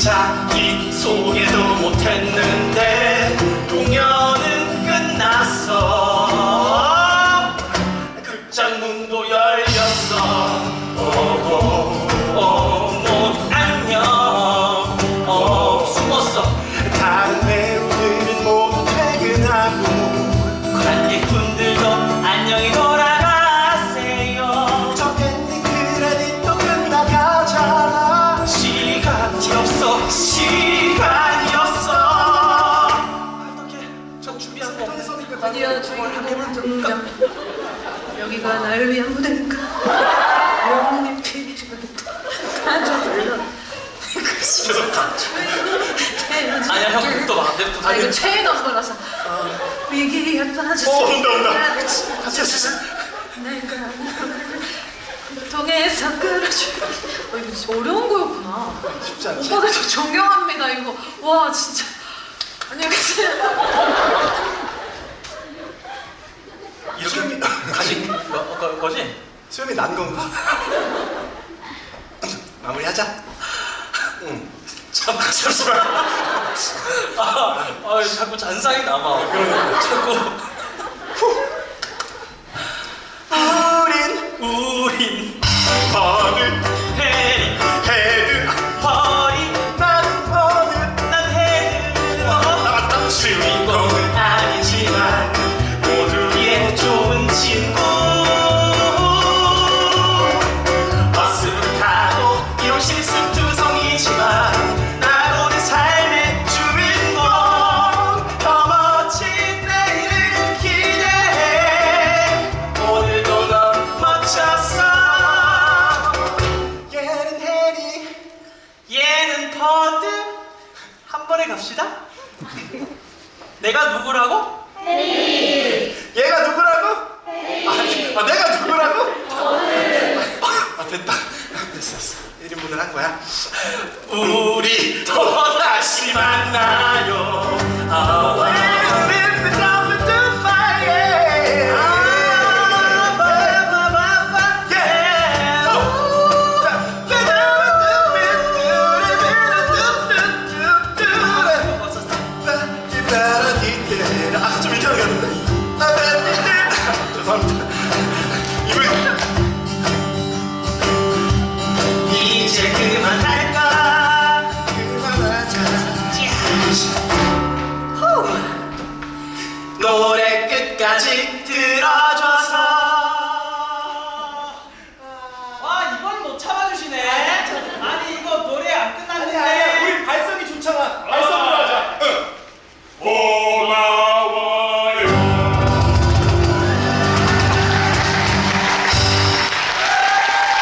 자기 소개도 못했는데. 드디어 주인공 한 명을 접니까? 여기가 나를 위한 무대니까. 여왕님 아니야 형 그것도 안돼부터 아니 이거 최애 넘버라서. 위기에 빠졌어 온다 온다. 같이 해주세요. 내가 통해서 끌어줄게 어 이거 진짜 어려운 거였구나 쉽지 않지? 오빠들 저 존경합니다 이거 와 진짜 안녕히 계세요 이렇게 가신 거, 거, 거지? 수염이 난 건가? 마무리하자. 응. 잠, 잠시만. 아, 아, 자꾸 잔상이 남아. 그러니까. 자꾸. 우 번에 갑시다. 내가 누구라고? 얘가 누구라고? 아, 아 내가 누구라고? 아 됐다. 됐어 됐어. 1인분을 한 거야. 우리 또 다시 만나요. 아, 아. 노래 끝까지 들어줘서